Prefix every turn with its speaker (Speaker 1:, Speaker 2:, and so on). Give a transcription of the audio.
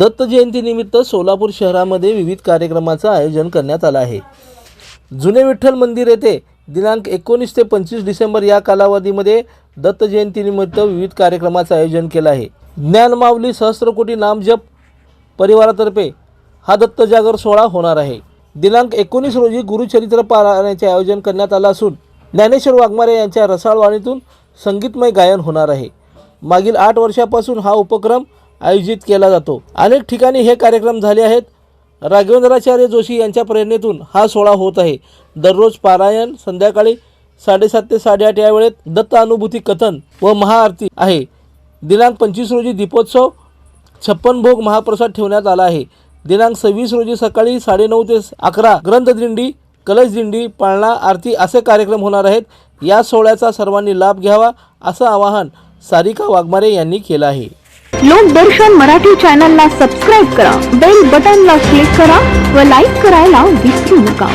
Speaker 1: दत्त जयंतीनिमित्त सोलापूर शहरामध्ये विविध कार्यक्रमाचं आयोजन करण्यात आलं आहे. जुने विठ्ठल मंदिर येथे दिनांक एकोणीस ते पंचवीस डिसेंबर या कालावधीमध्ये दत्त जयंतीनिमित्त विविध कार्यक्रमाचं आयोजन केलं आहे. ज्ञानमावली सहस्त्रकोटी नामजप परिवारातर्फे हा दत्त जागर सोहळा होणार आहे. दिनांक एकोणीस रोजी गुरुचरित्र पारायणाचे आयोजन करण्यात आलं असून ज्ञानेश्वर वाघमारे यांच्या रसाळवाणीतून संगीतमय गायन होणार आहे. मागील आठ वर्षापासून हा उपक्रम आयोजित केला जातो. अनेक ठिकाणी हे कार्यक्रम झाले आहेत. राघवेंद्राचार्य जोशी यांच्या प्रेरणेतून हा सोहळा होत आहे. दररोज पारायण संध्याकाळी साडेसात ते साडेआठ या वेळेत दत्त अनुभूती कथन व महाआरती आहे. दिनांक पंचवीस रोजी दीपोत्सव छप्पन भोग महाप्रसाद ठेवण्यात आला आहे. दिनांक सव्वीस रोजी सकाळी साडेनऊ ते अकरा ग्रंथदिंडी कलशदिंडी पाळणा आरती असे कार्यक्रम होणार आहेत. या सोहळ्याचा सर्वांनी लाभ घ्यावा असं आवाहन सारिका वाघमारे यांनी केलं आहे.
Speaker 2: लोकदर्शन मराठी चॅनलला सबस्क्राईब करा बेल बटनला क्लिक करा व लाईक करायला विसरू नका.